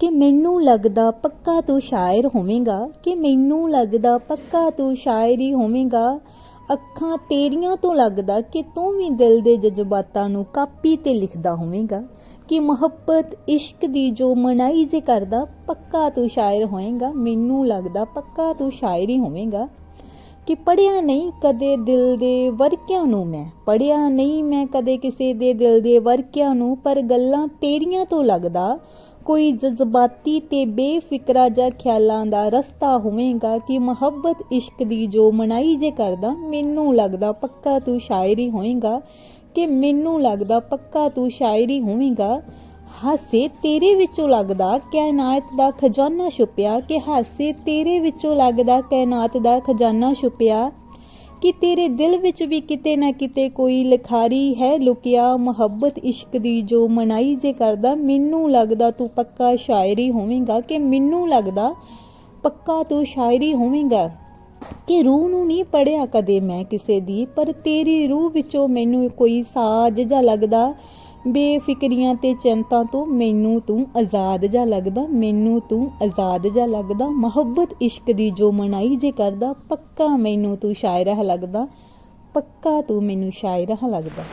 ਕਿ ਮੈਨੂੰ ਲੱਗਦਾ ਪੱਕਾ ਤੂੰ ਸ਼ਾਇਰ ਹੋਵੇਂਗਾ, ਕਿ ਮੈਨੂੰ ਲੱਗਦਾ ਪੱਕਾ ਤੂੰ ਸ਼ਾਇਰ ਹੀ ਹੋਵੇਂਗਾ। ਅੱਖਾਂ ਤੇਰੀਆਂ ਤੋਂ ਲੱਗਦਾ ਕਿ ਤੂੰ ਵੀ ਦਿਲ ਦੇ ਜਜ਼ਬਾਤਾਂ ਨੂੰ ਕਾਪੀ ਤੇ ਲਿਖਦਾ ਹੋਵੇਂਗਾ, ਕਿ ਮੁਹੱਬਤ ਇਸ਼ਕ ਦੀ ਜੋ ਮਨਾਈ ਜੇ ਕਰਦਾ, ਪੱਕਾ ਤੂੰ ਸ਼ਾਇਰ ਹੋਏਗਾ। ਮੈਨੂੰ ਲੱਗਦਾ ਪੱਕਾ ਤੂੰ ਸ਼ਾਇਰ ਹੀ ਹੋਵੇਂਗਾ। ਕਿ ਪੜਿਆ ਨਹੀਂ ਕਦੇ ਦਿਲ ਦੇ ਵਰਕਿਆਂ ਨੂੰ ਮੈਂ ਪੜਿਆ ਨਹੀਂ ਮੈਂ ਕਦੇ ਕਿਸੇ ਦੇ ਦਿਲ ਦੇ ਵਰਕਿਆਂ ਨੂੰ, ਪਰ ਗੱਲਾਂ ਤੇਰੀਆਂ ਤੋਂ ਲੱਗਦਾ, ਕੋਈ ਜਜ਼ਬਾਤੀ ਤੇ ਬੇਫਿਕਰਾ ਜਾਂ ਖਿਆਲਾਂ ਦਾ ਰਸਤਾ ਹੋਵੇਗਾ ਕਿ ਮੁਹੱਬਤ ਇਸ਼ਕ ਦੀ ਜੋ ਮਨਾਈ ਜੇ ਕਰਦਾ, ਮੈਨੂੰ ਲੱਗਦਾ ਪੱਕਾ ਤੂੰ ਸ਼ਾਇਰੀ ਹੋਵੇਂਗਾ ਕਿ ਮੈਨੂੰ ਲੱਗਦਾ ਪੱਕਾ ਤੂੰ ਸ਼ਾਇਰੀ ਹੋਵੇਂਗਾ ਹਾਸੇ ਤੇਰੇ ਵਿੱਚੋਂ ਲੱਗਦਾ ਕਾਇਨਾਤ ਦਾ ਖਜ਼ਾਨਾ ਛੁਪਿਆ। ਕਿ ਹਾਸੇ ਤੇਰੇ ਵਿੱਚੋਂ ਲੱਗਦਾ ਕਾਇਨਾਤ ਦਾ ਖਜ਼ਾਨਾ ਛੁਪਿਆ। ਕਿ ਤੇਰੇ ਦਿਲ ਵਿੱਚ ਵੀ ਕਿਤੇ ਨਾ ਕਿਤੇ ਕੋਈ ਲਿਖਾਰੀ ਹੈ ਲੁਕਿਆ। ਮੁਹੱਬਤ ਇਸ਼ਕ ਦੀ ਜੋ ਮਨਾਈ ਜੇ ਕਰਦਾ, ਮੈਨੂੰ ਲੱਗਦਾ ਤੂੰ ਪੱਕਾ ਸ਼ਾਇਰੀ ਹੋਵੇਂਗਾ। ਕਿ ਮੈਨੂੰ ਲੱਗਦਾ ਪੱਕਾ ਤੂੰ ਸ਼ਾਇਰੀ ਹੋਵੇਂਗਾ। ਕਿ ਰੂਹ ਨੂੰ ਨਹੀਂ ਪੜਿਆ ਕਦੇ ਮੈਂ ਕਿਸੇ ਦੀ, ਪਰ ਤੇਰੀ ਰੂਹ ਵਿੱਚੋਂ ਮੈਨੂੰ ਕੋਈ ਸਾਜ ਜਿਹਾ ਲੱਗਦਾ। ਬੇਫਿਕਰੀਆਂ ਤੇ ਚਿੰਤਾ ਤੋਂ ਮੈਨੂੰ ਤੂੰ ਆਜ਼ਾਦ ਜਿਹਾ ਲੱਗਦਾ, ਮੈਨੂੰ ਤੂੰ ਆਜ਼ਾਦ ਜਿਹਾ ਲੱਗਦਾ। ਮੁਹੱਬਤ ਇਸ਼ਕ ਦੀ ਜੋ ਮਨਾਈ ਜੇ ਕਰਦਾ, ਪੱਕਾ ਮੈਨੂੰ ਤੂੰ ਸ਼ਾਇਰ ਲੱਗਦਾ, ਪੱਕਾ ਤੂੰ ਮੈਨੂੰ ਸ਼ਾਇਰ ਲੱਗਦਾ।